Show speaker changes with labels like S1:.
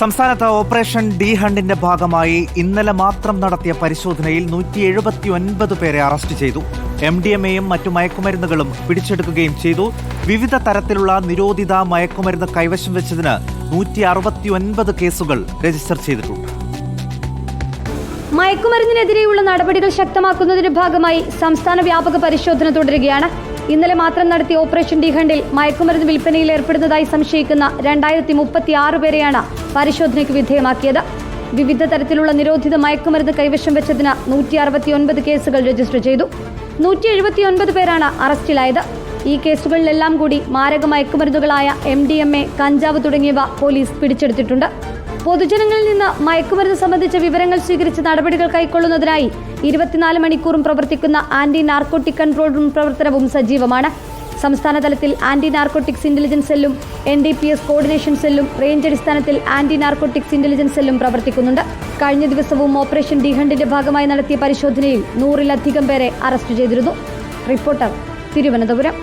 S1: സംസ്ഥാനത്ത് operation D ഹണ്ടിന്റെ ഭാഗമായി ഇന്നലെ മാത്രം നടത്തിയ പരിശോധനയിൽ നൂറ്റി എഴുപത്തി ഒൻപത് പേരെ അറസ്റ്റ് ചെയ്തു. എം ഡി എം എയും മറ്റു മയക്കുമരുന്നുകളും പിടിച്ചെടുക്കുകയും ചെയ്തു. വിവിധ തരത്തിലുള്ള നിരോധിത മയക്കുമരുന്ന് കൈവശം വെച്ചതിന് നൂറ്റി അറുപത്തി ഒൻപത് കേസുകൾ രജിസ്റ്റർ ചെയ്തിട്ടുണ്ട്.
S2: മയക്കുമരുന്നിനെതിരെയുള്ള നടപടികൾ ശക്തമാക്കുന്നതിന്റെ ഭാഗമായി സംസ്ഥാന വ്യാപക പരിശോധന തുടരുകയാണ്. ഇന്നലെ മാത്രം നടത്തിയ ഓപ്പറേഷൻ ഡിഹണ്ടിൽ മയക്കുമരുന്ന് വിൽപ്പനയിൽ ഏർപ്പെടുന്നതായി സംശയിക്കുന്ന രണ്ടായിരത്തി മുപ്പത്തി ആറ് പേരെയാണ് പരിശോധനയ്ക്ക് വിധേയമാക്കിയത്. വിവിധ തരത്തിലുള്ള നിരോധിത മയക്കുമരുന്ന് കൈവശം വെച്ചതിന് നൂറ്റി അറുപത്തി ഒൻപത് കേസുകൾ രജിസ്റ്റർ ചെയ്തു. നൂറ്റി എഴുപത്തി ഒൻപത് പേരാണ് അറസ്റ്റിലായത്. ഈ കേസുകളിലെല്ലാം കൂടി മാരക മയക്കുമരുന്നുകളായ എം ഡി എം എ കഞ്ചാവ് തുടങ്ങിയവ പോലീസ് പിടിച്ചെടുത്തിട്ടുണ്ട്. പൊതുജനങ്ങളിൽ നിന്ന് മയക്കുമരുന്ന് സംബന്ധിച്ച വിവരങ്ങൾ സ്വീകരിച്ച് നടപടികൾ കൈക്കൊള്ളുന്നതിനായി ഇരുപത്തിനാല് മണിക്കൂറും പ്രവർത്തിക്കുന്ന ആന്റി നാർക്കോട്ടിക് കൺട്രോൾ റൂം പ്രവർത്തനവും സജീവമാണ്. സംസ്ഥാന തലത്തിൽ ആന്റി നാർക്കോട്ടിക്സ് ഇന്റലിജൻസ് സെല്ലും N D P S coordination സെല്ലും റേഞ്ച് അടിസ്ഥാനത്തിൽ ആന്റി നാർക്കോട്ടിക്സ് ഇന്റലിജൻസ് സെല്ലും പ്രവർത്തിക്കുന്നുണ്ട്. കഴിഞ്ഞ ദിവസവും ഓപ്പറേഷൻ ഡിഹണ്ടിന്റെ ഭാഗമായി നടത്തിയ പരിശോധനയിൽ നൂറിലധികം പേരെ അറസ്റ്റ് ചെയ്തിരുന്നു. റിപ്പോർട്ടർ തിരുവനന്തപുരം